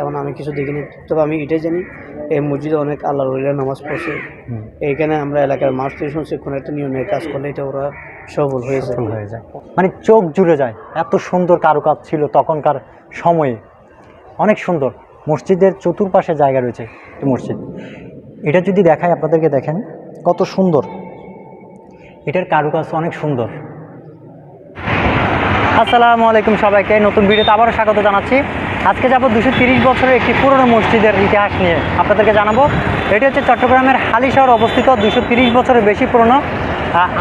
তেমন আমি কিছু দেখিনি। তবে আমি এটাই জানি এই মসজিদে অনেক আল্লাহ রইলা নামাজ পড়ছে। এইখানে আমরা এলাকার মাস থেকে শুনছি কোনো একটা নিয়মের কাজ করলে এটা ওরা সফল হয়েছে সফল হয়ে যায়। মানে চোখ জুড়ে যায় এত সুন্দর কারুকাজ ছিল তখনকার সময়ে। অনেক সুন্দর। মসজিদের চতুর্পাশে জায়গা রয়েছে মসজিদ। এটা যদি দেখায় আপনাদেরকে দেখেন কত সুন্দর। এটার কারুকাজ অনেক সুন্দর। আসসালামু আলাইকুম সবাইকে নতুন ভিডিওতে আবারও স্বাগত জানাচ্ছি। আজকে যাব দুশো তিরিশ বছরের একটি পুরনো মসজিদের ইতিহাস নিয়ে। আপনাদেরকে জানাব, এটি হচ্ছে চট্টগ্রামের হালি শহর অবস্থিত, দুশো তিরিশ বছরের বেশি পুরনো।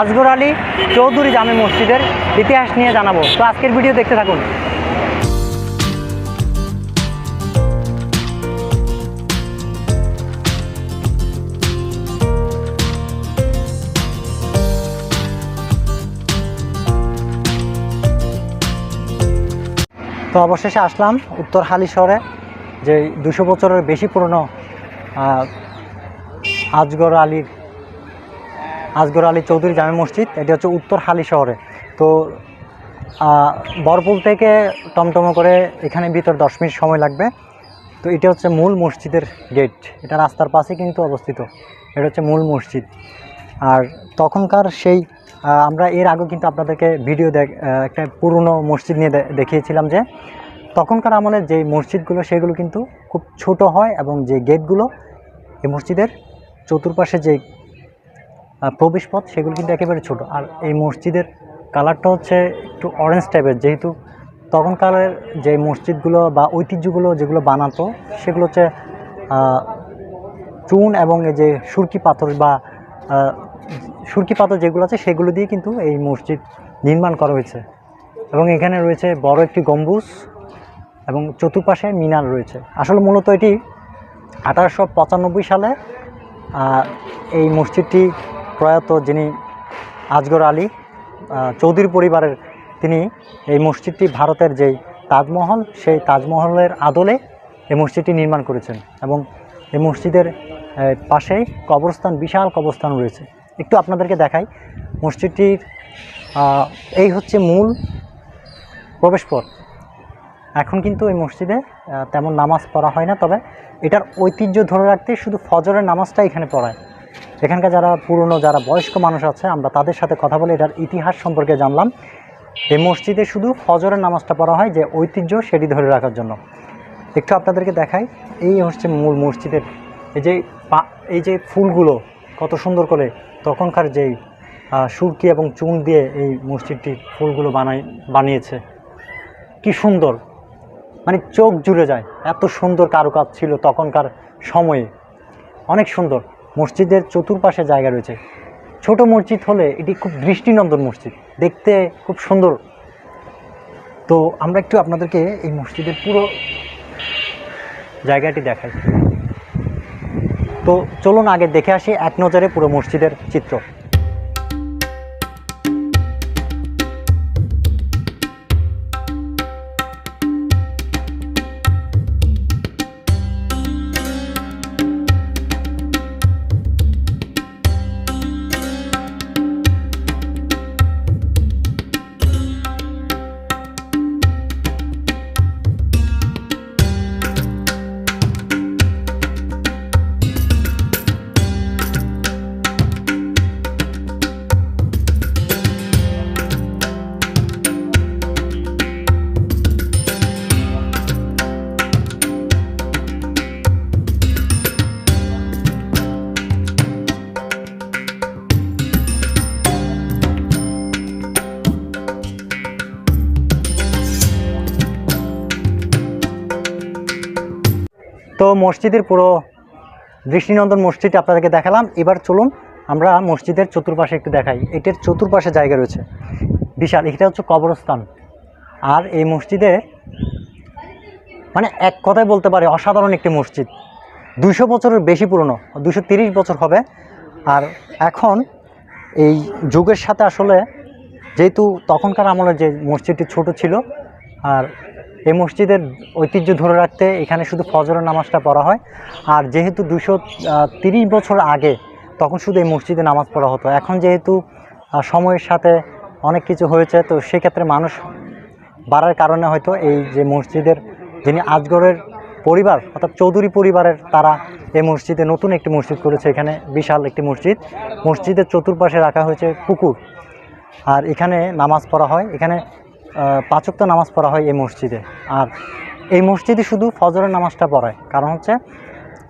আজগর আলী চৌধুরী জামে মসজিদের ইতিহাস নিয়ে জানাব। তো আজকের ভিডিও দেখতে থাকুন। তো অবশেষে আসলাম উত্তর হালিশহরে যে দুশো বছরের বেশি পুরনো আজগর আলীর, আজগর আলী চৌধুরী জামে মসজিদ, এটি হচ্ছে উত্তর হালি শহরে। তো বরপুল থেকে টমটম করে এখানে ভিতর দশ মিনিট সময় লাগবে। তো এটা হচ্ছে মূল মসজিদের গেট। এটা রাস্তার পাশে কিন্তু অবস্থিত। এটা হচ্ছে মূল মসজিদ। আর তখনকার সেই আমরা এর আগে কিন্তু আপনাদেরকে ভিডিও দেখ একটা পুরনো মসজিদ নিয়ে দেখিয়েছিলাম যে, তখনকার আমলের যে মসজিদগুলো, সেগুলো কিন্তু খুব ছোট হয় এবং যে গেটগুলো, এই মসজিদের চতুর্পাশে যে প্রবেশপথ, সেগুলো কিন্তু একেবারে ছোট। আর এই মসজিদের কালারটা হচ্ছে একটু অরেঞ্জ টাইপের যেহেতু তখনকালের যে মসজিদগুলো বা ঐতিহ্যগুলো যেগুলো বানাতো, সেগুলো হচ্ছে চুন এবং এই যে সুরকি পাথর বা সুরকি পাথর যেগুলো আছে, সেগুলো দিয়ে কিন্তু এই মসজিদ নির্মাণ করা হয়েছে। এবং এখানে রয়েছে বড় একটি গম্বুজ এবং চতুর্পাশে মিনার রয়েছে। আসলে মূলত এটি আঠারোশো পঁচানব্বই সালে এই মসজিদটি প্রয়াত যিনি আজগর আলী চৌধুরী পরিবারের তিনি এই মসজিদটি ভারতের যেই তাজমহল, সেই তাজমহলের আদলে এই মসজিদটি নির্মাণ করেছেন। এবং এই মসজিদের পাশেই কবরস্থান, বিশাল কবরস্থান রয়েছে। একটু আপনাদেরকে দেখাই। মসজিদটির এই হচ্ছে মূল প্রবেশপথ। এখন কিন্তু এই মসজিদে তেমন নামাজ পড়া হয় না, তবে এটার ঐতিহ্য ধরে রাখতে শুধু ফজরের নামাজটা এখানে পড়ায়। এখানকার যারা পুরনো, যারা বয়স্ক মানুষ আছে, আমরা তাদের সাথে কথা বলে এটার ইতিহাস সম্পর্কে জানলাম। এই মসজিদে শুধু ফজরের নামাজটা পড়া হয়, যে ঐতিহ্য সেটি ধরে রাখার জন্য। একটু আপনাদেরকে দেখাই, এই হচ্ছে মূল মসজিদের, এই যে এই যে ফুলগুলো, কত সুন্দর করে তখনকার যেই সুরকি এবং চুন দিয়ে এই মসজিদটি ফুলগুলো বানাই বানিয়েছে। কি সুন্দর। মানে চোখ জুড়ে যায়। এত সুন্দর কারুকাজ ছিল তখনকার সময়ে। অনেক সুন্দর। মসজিদের চতুর্পাশে জায়গা রয়েছে। ছোট মসজিদ হলে এটি খুব দৃষ্টিনন্দন মসজিদ। দেখতে খুব সুন্দর। তো আমরা একটু আপনাদেরকে এই মসজিদের পুরো জায়গাটি দেখাই। তো চলুন আগে দেখে আসি এক নজরে পুরো মসজিদের চিত্র। তো মসজিদের পুরো দৃষ্টিনন্দন মসজিদটি আপনাদেরকে দেখালাম। এবার চলুন আমরা মসজিদের চতুর্পাশে একটু দেখাই। এটার চতুর্পাশে জায়গা রয়েছে। বিশাল, এটা হচ্ছে কবরস্থান। আর এই মসজিদে মানে এক কথায় বলতে পারে অসাধারণ একটি মসজিদ। দুশো বছরের বেশি পুরনো দুশো তিরিশ বছর হবে। আর এখন এই যুগের সাথে আসলে যেহেতু তখনকার আমলে যে মসজিদটি ছোট ছিল, আর এই মসজিদের ঐতিহ্য ধরে রাখতে এখানে শুধু ফজরের নামাজটা পড়া হয়। আর যেহেতু দুশো তিরিশ বছর আগে তখন শুধু এই মসজিদে নামাজ পড়া হতো। এখন যেহেতু সময়ের সাথে অনেক কিছু হয়েছে, তো সেক্ষেত্রে মানুষ বাড়ার কারণে হয়তো এই যে মসজিদের যিনি আজগরের পরিবার, অর্থাৎ চৌধুরী পরিবারের তারা এই মসজিদে নতুন একটি মসজিদ করেছে। এখানে বিশাল একটি মসজিদ। মসজিদের চতুর্পাশে রাখা হয়েছে পুকুর। আর এখানে নামাজ পড়া হয়। এখানে আহ, পাঁচক্ত নামাজ পড়া হয় এই মসজিদে। আর এই মসজিদে শুধু ফজরের নামাজটা পড়ায় কারণ হচ্ছে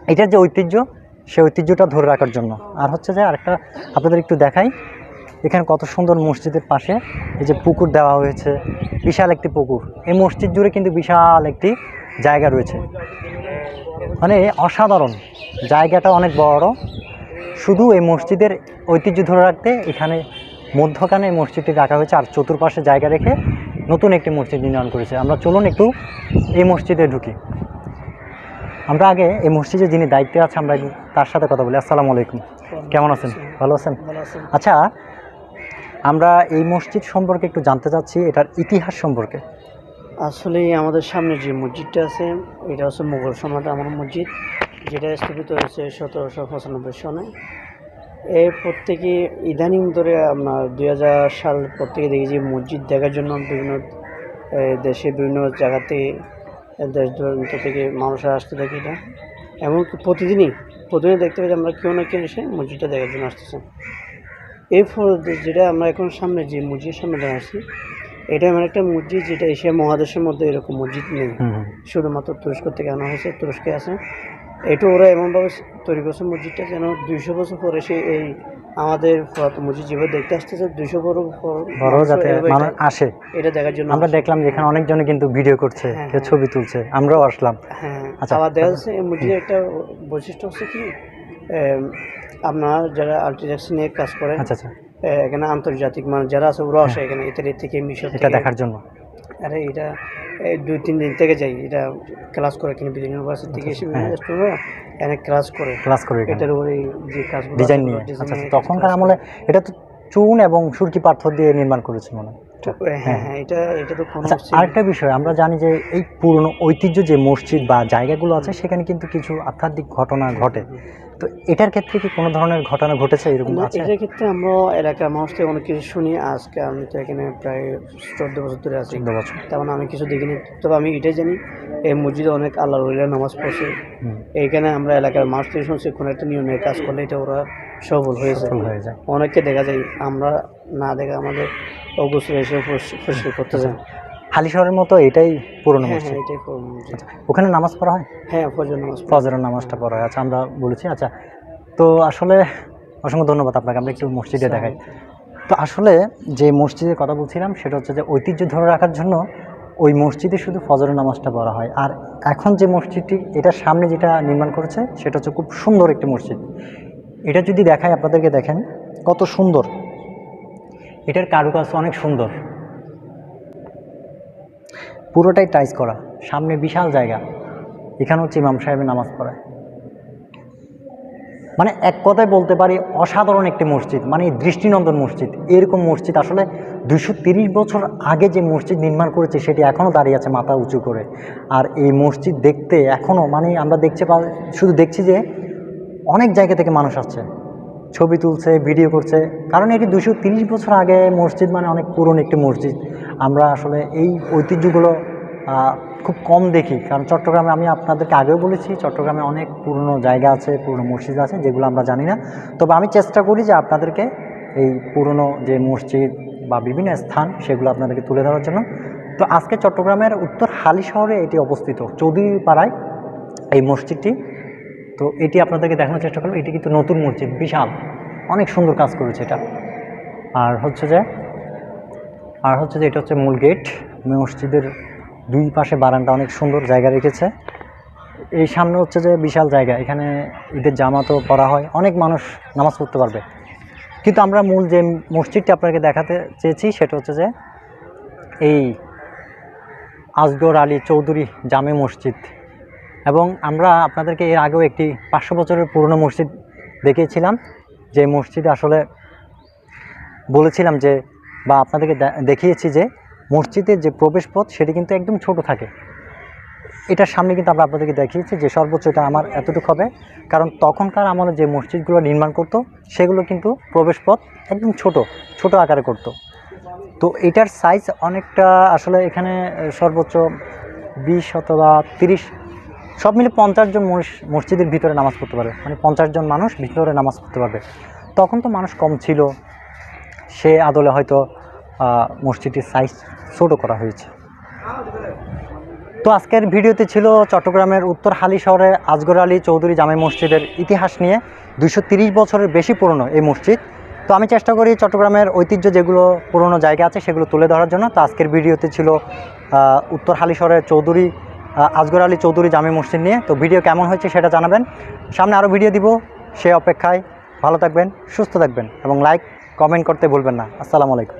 এটার যে ঐতিহ্য সেই ঐতিহ্যটা ধরে রাখার জন্য। আর হচ্ছে যে আরেকটা আপনাদের একটু দেখাই এখানে কত সুন্দর মসজিদের পাশে এই যে পুকুর দেওয়া হয়েছে বিশাল একটি পুকুর। এই মসজিদ জুড়ে কিন্তু বিশাল একটি জায়গা রয়েছে। মানে অসাধারণ জায়গাটা অনেক বড়। শুধু এই মসজিদের ঐতিহ্য ধরে রাখতে এখানে মধ্যখানে মসজিদটি রাখা হয়েছে আর চতুর্পাশে জায়গা রেখে নতুন একটি মসজিদ নির্মাণ করেছে। আমরা চলুন একটু এই মসজিদে ঢুকি। আমরা আগে এই মসজিদে যিনি দায়িত্বে আছে আমরা তার সাথে কথা বলি। আসসালামু আলাইকুম। কেমন আছেন? ভালো আছেন? ভালো আছেন। আচ্ছা আমরা এই মসজিদ সম্পর্কে একটু জানতে চাচ্ছি এটার ইতিহাস সম্পর্কে। আসলে আমাদের সামনে যে মসজিদটা আছে এটা হচ্ছে মুঘল সম্রাট আমার মসজিদ যেটা স্থাপিত হয়েছে সতেরোশো পঁচানব্বই সনে। এর প্রত্যেকে ইদানিং ধরে আমরা দুই হাজার সাল প্রত্যেকে থেকে দেখি যে মসজিদ দেখার জন্য বিভিন্ন দেশে বিভিন্ন জায়গাতে দেশ দূরান্ত থেকে মানুষরা আসতে দেখি এটা। এমনকি প্রতিদিনই প্রতিদিনই দেখতে পাই যে আমরা কেউ না কেউ এসে মসজিদটা দেখার জন্য আসতেছে। এরপর যেটা আমরা এখন সামনে যে মসজিদের সামনে দেখা আছি এটা এমন একটা মসজিদ যেটা এশিয়া মহাদেশের মধ্যে এরকম মসজিদ নেই। শুধুমাত্র তুরস্ক থেকে আনা হয়েছে তুরস্কে আছে। এটা ওরা এমনভাবে তৈরি করছে মসজিদটা যেন দুইশো বছর পরে সে এই আমাদের মসজিদ যেভাবে দেখতে আসতেছে দুইশো বড় বড় যাতে আসে। এটা দেখার জন্য আমরা দেখলাম যে এখানে অনেকজনে কিন্তু ভিডিও করছে হ্যাঁ, কেউ হ্যাঁ। ছবি তুলছে আমরাও আসলাম। হ্যাঁ আচ্ছা। আবার দেখা যাচ্ছে এই মসজিদের একটা বৈশিষ্ট্য হচ্ছে কি আপনার যারা আর্টিটেক্স নিয়ে কাজ করে আচ্ছা আচ্ছা। এখানে আন্তর্জাতিক মানে যারা আছে ওরা আসে এখানে ইতালি থেকে মিশর এটা দেখার জন্য। আরে এটা দুই তিন দিন থেকে যাই এটা ক্লাস করে কিনা বিদ্যুৎ ইউনিভার্সিটি থেকে এসে বিভিন্ন হ্যাঁ। স্টুডেন্টরা এখানে ক্লাস করে। ক্লাস করে এটার উপরে যে কাজগুলো ডিজাইন নিয়ে। আচ্ছা আচ্ছা তখনকার আমলে এটা তো চুন এবং সুরকি পাথর দিয়ে নির্মাণ করেছে মনে হয়। হ্যাঁ হ্যাঁ। এটা এটা তো কোনো আচ্ছা আরেকটা বিষয় আমরা জানি যে এই পুরনো ঐতিহ্য যে মসজিদ বা জায়গাগুলো আছে সেখানে কিন্তু কিছু আধ্যাত্মিক ঘটনা ঘটে। তো এটার ক্ষেত্রে কি কোনো ধরনের ঘটনা ঘটেছে এরকম এটার ক্ষেত্রে আমরা এলাকার মানুষ থেকে অনেক কিছু শুনি আজকে আমি তো এখানে প্রায় চোদ্দ বছর ধরে আছি। চোদ্দ বছর। তেমন আমি কিছু দেখিনি তবে আমি এটাই জানি এই মসজিদে অনেক আল্লাহ রইলা নামাজ পড়ছে। এইখানে আমরা এলাকার মানুষ থেকে শুনছি কোনো একটা নিয়মের কাজ করলে এটা ওরা সফল হয়েছে হয়ে অনেককে দেখা যায় আমরা না দেখা আমাদের অবশ্যই এসে পরিষ্কার- করতে যান হালিশহরের মতো এটাই পুরনো হ্যাঁ মসজিদ। হ্যাঁ পুরো ওখানে নামাজ পড়া হয়? হ্যাঁ ফজর নামাজ ফজরের নামাজটা পড়া হয়। আচ্ছা আমরা বলেছি। আচ্ছা তো আসলে অসংখ্য ধন্যবাদ আপনাকে। আমরা একটু মসজিদে দেখাই। তো আসলে যে মসজিদের কথা বলছিলাম সেটা হচ্ছে যে ঐতিহ্য ধরে রাখার জন্য ওই মসজিদে শুধু ফজরের নামাজটা পড়া হয়। আর এখন যে মসজিদটি এটার সামনে যেটা নির্মাণ করেছে সেটা হচ্ছে খুব সুন্দর একটি মসজিদ। এটা যদি দেখায় আপনাদেরকে দেখেন কত সুন্দর। এটার কারুকাজ অনেক সুন্দর। পুরোটাই টাইস করা। সামনে বিশাল জায়গা। এখানে হচ্ছে ইমাম সাহেবের নামাজ পড়ায় মানে এক কথায় বলতে পারি, অসাধারণ একটি মসজিদ। মানে দৃষ্টিনন্দন মসজিদ। এরকম মসজিদ আসলে দুশো বছর আগে যে মসজিদ নির্মাণ করেছে, সেটি এখনও দাঁড়িয়ে আছে মাথা উঁচু করে। আর এই মসজিদ দেখতে এখনও মানে আমরা দেখছি শুধু দেখছি যে অনেক জায়গা থেকে মানুষ আসছে। ছবি তুলছে ভিডিও করছে। কারণ এটি দুশো বছর আগে মসজিদ মানে অনেক পুরনো একটি মসজিদ। আমরা আসলে এই ঐতিহ্যগুলো খুব কম দেখি। কারণ চট্টগ্রামে আমি আপনাদেরকে আগেও বলেছি, চট্টগ্রামে অনেক পুরনো জায়গা আছে, পুরনো মসজিদ আছে, যেগুলো আমরা জানি না। তবে আমি চেষ্টা করি যে আপনাদেরকে এই পুরনো যে মসজিদ বা বিভিন্ন স্থান, সেগুলো আপনাদেরকে তুলে ধরার জন্য। তো আজকে চট্টগ্রামের উত্তর হালি শহরে এটি অবস্থিত। চৌধুরী পাড়ায় এই মসজিদটি তো এটি আপনাদেরকে দেখানোর চেষ্টা করব এটি কিন্তু নতুন মসজিদ বিশাল। অনেক সুন্দর কাজ করেছে এটা। আর হচ্ছে যে, আর হচ্ছে যে এটা হচ্ছে মূল গেট। মসজিদের দুই পাশে বারান্দা অনেক সুন্দর জায়গা রেখেছে। এই সামনে হচ্ছে যে বিশাল জায়গা। এখানে ঈদের জামাতও পড়া হয়। অনেক মানুষ নামাজ পড়তে পারবে। কিন্তু আমরা মূল যে মসজিদটি আপনাকে দেখাতে চেয়েছি, সেটা হচ্ছে যে এই আজগর আলী চৌধুরী জামে মসজিদ। এবং আমরা আপনাদেরকে এর আগেও একটি পাঁচশো বছরের পুরনো মসজিদ দেখিয়েছিলাম, যে মসজিদ আসলে বলেছিলাম যে, বা আপনাদেরকে দেখিয়েছি যে মসজিদের যে প্রবেশপথ সেটি কিন্তু একদম ছোট থাকে। এটার সামনে কিন্তু আমরা আপনাদেরকে দেখিয়েছি যে সর্বোচ্চ এটা আমার এতটুকু হবে, কারণ তখনকার আমলে যে মসজিদগুলো নির্মাণ করতো, সেগুলো কিন্তু প্রবেশপথ একদম ছোট ছোট আকারে করতো। তো এটার সাইজ অনেকটা আসলে এখানে সর্বোচ্চ বিশ অথবা তিরিশ সব মিলে পঞ্চাশ জন মস- মসজিদের ভিতরে নামাজ পড়তে পারবে। মানে পঞ্চাশ জন মানুষ ভিতরে নামাজ পড়তে পারবে। তখন তো মানুষ কম ছিল। সে আদলে হয়তো আহ, মসজিদটির সাইজ ছোটো করা হয়েছে। তো আজকের ভিডিওতে ছিল চট্টগ্রামের উত্তর হালি শহরে আজগর আলী চৌধুরী জামে মসজিদের ইতিহাস নিয়ে। দুশো বছরের বেশি পুরনো এই মসজিদ। তো আমি চেষ্টা করি চট্টগ্রামের ঐতিহ্য যেগুলো পুরনো জায়গা আছে সেগুলো তুলে ধরার জন্য। তো আজকের ভিডিওতে ছিল উত্তর হালি শহরের চৌধুরী আজগর আলী চৌধুরী জামি মসজিদ নিয়ে। তো ভিডিও কেমন হয়েছে সেটা জানাবেন। সামনে আরও ভিডিও দিব। সে অপেক্ষায় ভালো থাকবেন, সুস্থ থাকবেন এবং লাইক কমেন্ট করতে ভুলবেন না। আসসালামু আলাইকুম।